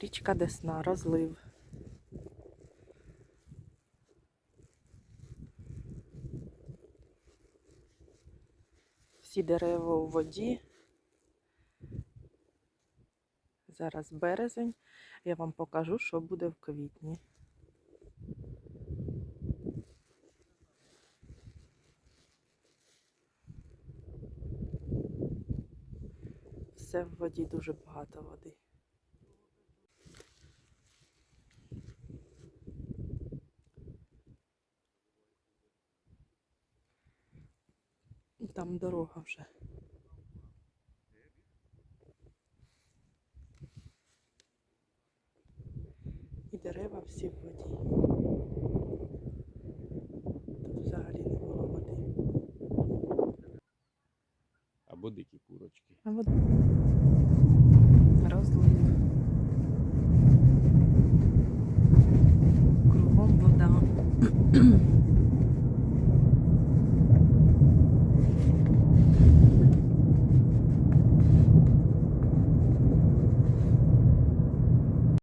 Річка Десна, розлив. Всі дерева у воді. Зараз березень. Я вам покажу, що буде в квітні. Все в воді, дуже багато води. Там дорога вже. І дерева всі в воді. Тут взагалі не було води. Або дикі курочки. А от розлив. Кругом вода.